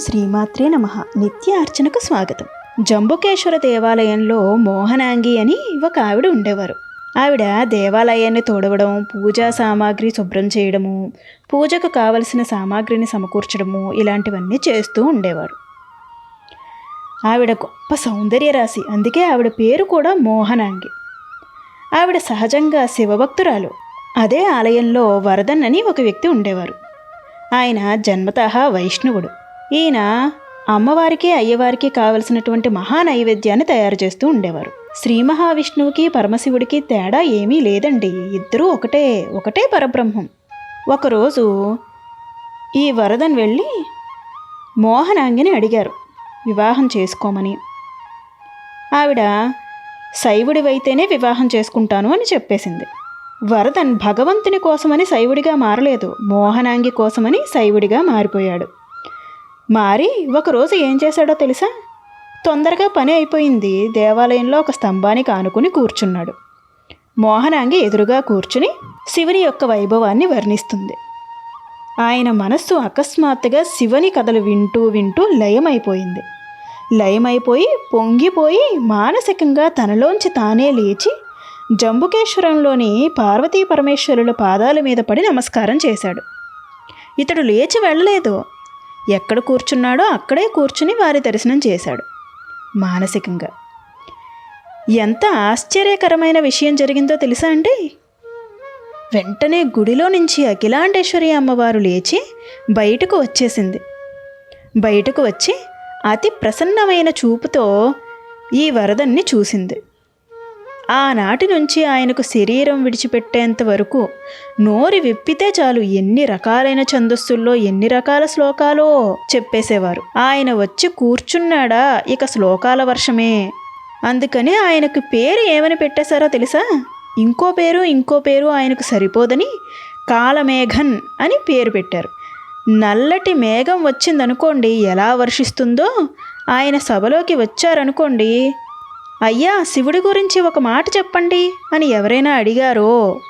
శ్రీమాత్రే నమ. నిత్య అర్చనకు స్వాగతం. జంబుకేశ్వర దేవాలయంలో మోహనాంగి అని ఒక ఆవిడ ఉండేవారు. ఆవిడ దేవాలయాన్ని తోడవడం పూజా సామాగ్రి శుభ్రం చేయడము పూజకు కావలసిన సామాగ్రిని సమకూర్చడము ఇలాంటివన్నీ చేస్తూ ఉండేవారు. ఆవిడ గొప్ప సౌందర్య రాశి అందుకే ఆవిడ పేరు కూడా మోహనాంగి. ఆవిడ సహజంగా శివభక్తురాలు. అదే ఆలయంలో వరదన్ అని ఒక వ్యక్తి ఉండేవారు. ఆయన జన్మతః వైష్ణవుడు. ఈయన అమ్మవారికి అయ్యవారికి కావలసినటువంటి మహా నైవేద్యాన్ని తయారు చేస్తూ ఉండేవారు. శ్రీ మహావిష్ణువుకి పరమశివుడికి తేడా ఏమీ లేదండి. ఇద్దరూ ఒకటే ఒకటే పరబ్రహ్మం. ఒకరోజు ఈ వరదన్ వెళ్ళి మోహనాంగిని అడిగారు వివాహం చేసుకోమని. ఆవిడ శైవుడివైతేనే వివాహం చేసుకుంటాను అని చెప్పేసింది. వరదన్ భగవంతుని కోసమని శైవుడిగా మారలేదు. మోహనాంగి కోసమని శైవుడిగా మారిపోయాడు. మారి ఒకరోజు ఏం చేశాడో తెలుసా? తొందరగా పని అయిపోయింది. దేవాలయంలో ఒక స్తంభానికి ఆనుకుని కూర్చున్నాడు. మోహనాంగి ఎదురుగా కూర్చుని శివుని యొక్క వైభవాన్ని వర్ణిస్తుంది. ఆయన మనస్సు అకస్మాత్తుగా శివుని కథలు వింటూ వింటూ లయమైపోయింది. లయమైపోయి పొంగిపోయి మానసికంగా తనలోంచి తానే లేచి జంబుకేశ్వరంలోని పార్వతీ పరమేశ్వరుల పాదాల మీద పడి నమస్కారం చేశాడు. ఇతడు లేచి వెళ్ళలేదు. ఎక్కడ కూర్చున్నాడో అక్కడే కూర్చుని వారి దర్శనం చేశాడు. మానసికంగా. ఎంత ఆశ్చర్యకరమైన విషయం జరిగిందో తెలుసా అండి? వెంటనే గుడిలో నుంచి అఖిలాండేశ్వరి అమ్మవారు లేచి బయటకు వచ్చేసింది. బయటకు వచ్చి అతి ప్రసన్నమైన చూపుతో ఈ వరదన్ని చూసింది. ఆనాటి నుంచి ఆయనకు శరీరం విడిచిపెట్టేంత వరకు నోరి విప్పితే చాలు ఎన్ని రకాలైన ఛందస్సుల్లో ఎన్ని రకాల శ్లోకాలో చెప్పేసేవారు. ఆయన వచ్చి కూర్చున్నాడా? ఇక శ్లోకాల వర్షమే. అందుకని ఆయనకు పేరు ఏమని పెట్టేశారో తెలుసా? ఇంకో పేరు ఇంకో పేరు ఆయనకు సరిపోదని కాలమేఘన్ అని పేరు పెట్టారు. నల్లటి మేఘం వచ్చిందనుకోండి ఎలా వర్షిస్తుందో? ఆయన సభలోకి వచ్చారనుకోండి అయ్యా శివుడి గురించి ఒక మాట చెప్పండి అని ఎవరైనా అడిగారో?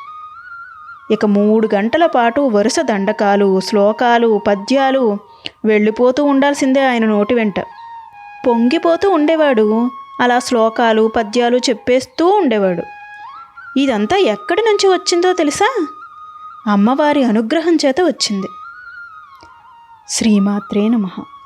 ఇక మూడు గంటల పాటు వరుస దండకాలు శ్లోకాలు పద్యాలు వెళ్ళిపోతూ ఉండాల్సిందే ఆయన నోటి వెంట. పొంగిపోతూ ఉండేవాడు. అలా శ్లోకాలు పద్యాలు చెప్పేస్తూ ఉండేవాడు. ఇదంతా ఎక్కడి నుంచి వచ్చిందో తెలుసా? అమ్మవారి అనుగ్రహం చేత వచ్చింది. శ్రీమాత్రే నమః.